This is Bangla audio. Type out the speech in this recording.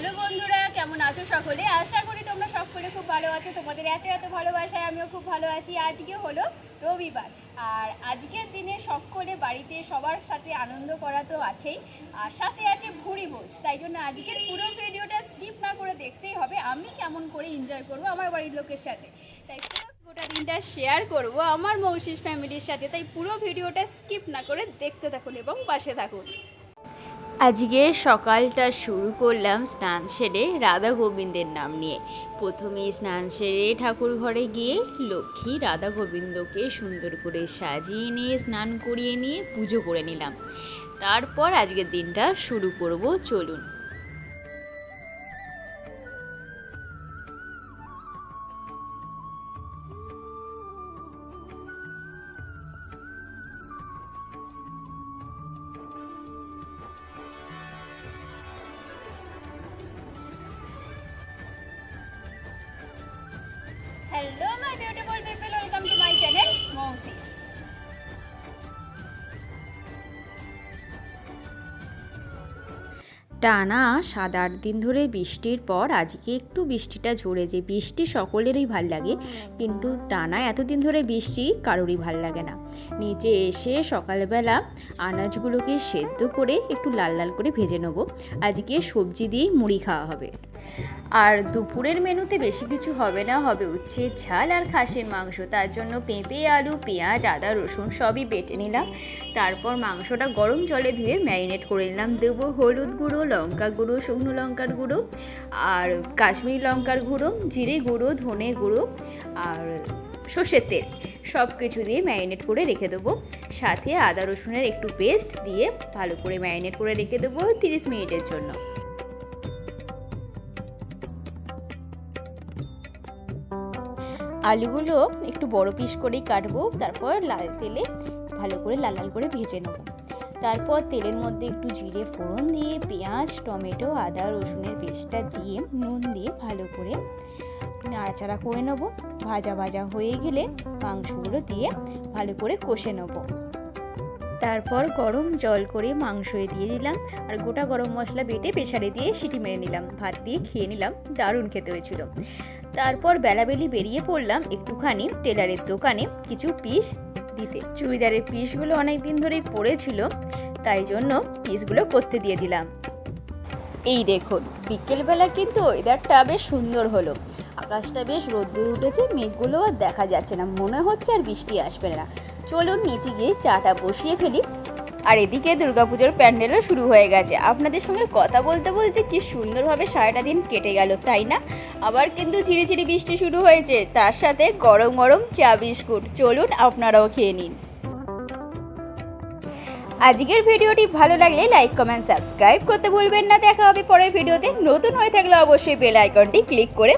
হ্যালো বন্ধুরা, কেমন আছো সকলে? আশা করি তোমরা সকলে খুব ভালো আছো। তোমাদের এত এত ভালোবাসায় আমিও খুব ভালো আছি। আজকে হলো রবিবার। আর আজকের দিনে সকলে বাড়িতে সবার সাথে আনন্দ করা তো আছেই, আর সাথে আছে ভুড়ি ভোজ তাই জন্য আজকের পুরো ভিডিওটা স্কিপ না করে দেখতেই হবে। আমি কেমন করে এনজয় করব আমার বাড়ির লোকের সাথে। তাই গোটা দিনটা শেয়ার করব আমার মৌসিস ফ্যামিলির সাথে। তাই পুরো ভিডিওটা স্কিপ না করে দেখতে থাকুন এবং পাশে থাকুন। আজকে সকালটা শুরু করলাম স্নান সেরে রাধা গোবিন্দের নাম নিয়ে। প্রথমে স্নান সেরে ঠাকুর ঘরে গিয়ে লক্ষ্মী রাধা গোবিন্দকে সুন্দর করে সাজিয়ে নিয়ে, স্নান করিয়ে নিয়ে পুজো করে নিলাম। তারপর আজকের দিনটা শুরু করব, চলুন। sí. টানা সাত আট দিন ধরে বৃষ্টির পর আজকে একটু বৃষ্টিটা ঝরেছে বৃষ্টি সকলেরই ভালো লাগে। কিন্তু টানা এতদিন ধরে বৃষ্টি কারোরই ভালো লাগে না। নিচে এসে সকালবেলা আনাজগুলোকে সেদ্ধ করে একটু লাল লাল করে ভেজে নেব। আজকে সবজি দিয়ে মুড়ি খাওয়া হবে। আর দুপুরের মেনুতে বেশি কিছু হবে না, হবে উচ্ছে, ঝাল আর খাসির মাংস। তার জন্য পেঁপে, আলু, পেঁয়াজ, আদা, রসুন সবই বেটে নিলাম। তারপর মাংসটা গরম জলে ধুয়ে ম্যারিনেট করে নিলাম। দেবো হলুদ গুঁড়ো লঙ্কা গুঁড়ো, শুকনো লঙ্কার গুঁড়ো আর কাশ্মীরি লঙ্কার গুঁড়ো, জিরে গুঁড়ো, ধনে গুঁড়ো আর সর্ষের তেল সব কিছু দিয়ে ম্যারিনেট করে রেখে দেবো। সাথে আদা রসুনের একটু পেস্ট দিয়ে ভালো করে ম্যারিনেট করে রেখে দেবো তিরিশ মিনিটের জন্য। আলুগুলো একটু বড় পিস করেই কাটবো, তারপর লাল তেলে ভালো করে লাল লাল করে ভেজে নেব। তারপর তেলের মধ্যে একটু জিরে ফোড়ন দিয়ে, পেঁয়াজ, টমেটো, আদা, রসুনের পেস্টটা দিয়ে, নুন দিয়ে ভালো করে নাড়াচাড়া করে নেব। ভাজা ভাজা হয়ে গেলে মাংসগুলো দিয়ে ভালো করে কষে নেব। তারপর গরম জল করে মাংসয়ে দিয়ে দিলাম আর গোটা গরম মশলা বেটে প্রেসারে দিয়ে সিটি মেরে নিলাম। ভাত দিয়ে খেয়ে নিলাম, দারুণ খেতে হয়েছিল। তারপর বেলাবেলি বেরিয়ে পড়লাম একটুখানি টেলারের দোকানে। কিছু পিস দিতে। চুড়িদারের পিসগুলো অনেক দিন ধরেই পড়েছিল, তাই জন্য পিসগুলো করতে দিয়ে দিলাম। এই দেখুন, বিকেলবেলা কিন্তু ওয়েদারটা বেশ সুন্দর হলো। আকাশটা বেশ রোদ্দুর উঠেছে, মেঘগুলো আর দেখা যাচ্ছে না। মনে হচ্ছে আর বৃষ্টি আসবে না। চলুন নিচে গিয়ে চাটা বসিয়ে ফেলি। আর এদিকে দুর্গাপুজোর প্যান্ডেলও শুরু হয়ে গেছে। আপনাদের সঙ্গে কথা বলতে বলতে কি সুন্দরভাবে সারাটা দিন কেটে গেল, তাই না? আবার কিন্তু ঝিরিঝিরি বৃষ্টি শুরু হয়েছে, তার সাথে গরম গরম চা বিস্কুট। চলুন আপনারাও খেয়ে নিন। আজকের ভিডিওটি ভালো লাগলে লাইক, কমেন্ট, সাবস্ক্রাইব করতে ভুলবেন না। দেখা হবে পরের ভিডিওতে। নতুন হয়ে থাকলে অবশ্যই বেল আইকনটি ক্লিক করে